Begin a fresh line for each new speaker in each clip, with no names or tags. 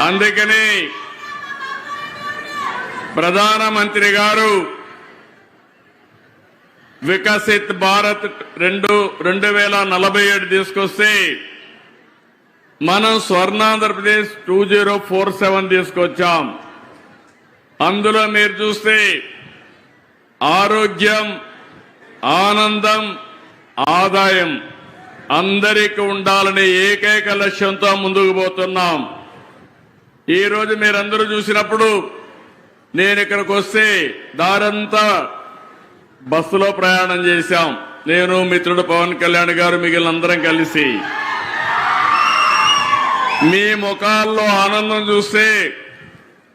అందుకని ప్రధానమంత్రి గారు వికసిత్ భారత్ రెండు రెండు వేల నలభై ఏడు తీసుకొస్తే మనం Swarnandhra Pradesh two zero four seven తీసుకొచ్చాం. అందులో మీరు చూస్తే ఆరోగ్యం ఆనందం ఆదాయం అందరికీ ఉండాలనే ఏకైక లక్ష్యంతో ముందుకు పోతున్నాం. ఈ రోజు మీరందరూ చూసినప్పుడు నేను ఇక్కడికి వస్తే దారంతా బస్సులో ప్రయాణం చేశాం. నేను మిత్రుడు పవన్ కళ్యాణ్ గారు మిగిలిన అందరం కలిసి. మీ ముఖాల్లో ఆనందం చూస్తే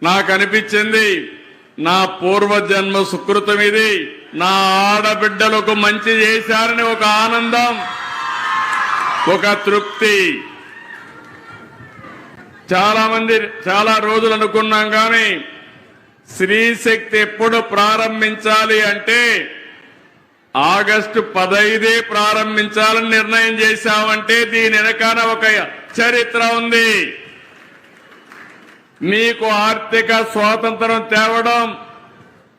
నాకు అనిపించింది నా పూర్వజన్మ సుకృతం ఇది. నా ఆడబిడ్డలకు మంచి చేశారని ఒక ఆనందం ఒక తృప్తి. చాలా మంది చాలా రోజులు అనుకున్నాం కానీ స్త్రీ శక్తి ఎప్పుడు ప్రారంభించాలి అంటే ఆగస్టు పదైదే ప్రారంభించాలని నిర్ణయం చేశామంటే దీని వెనకాల ఒక చరిత్ర ఉంది. మీకు ఆర్థిక స్వాతంత్రం తేవడం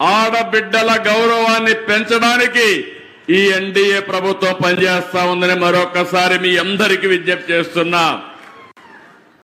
ఆడబిడ్డల గౌరవాన్ని పెంచడానికి ఈ ఎన్డీఏ ప్రభుత్వం పనిచేస్తా ఉందని మరొకసారి మీ అందరికీ విజ్ఞప్తి చేస్తున్నా.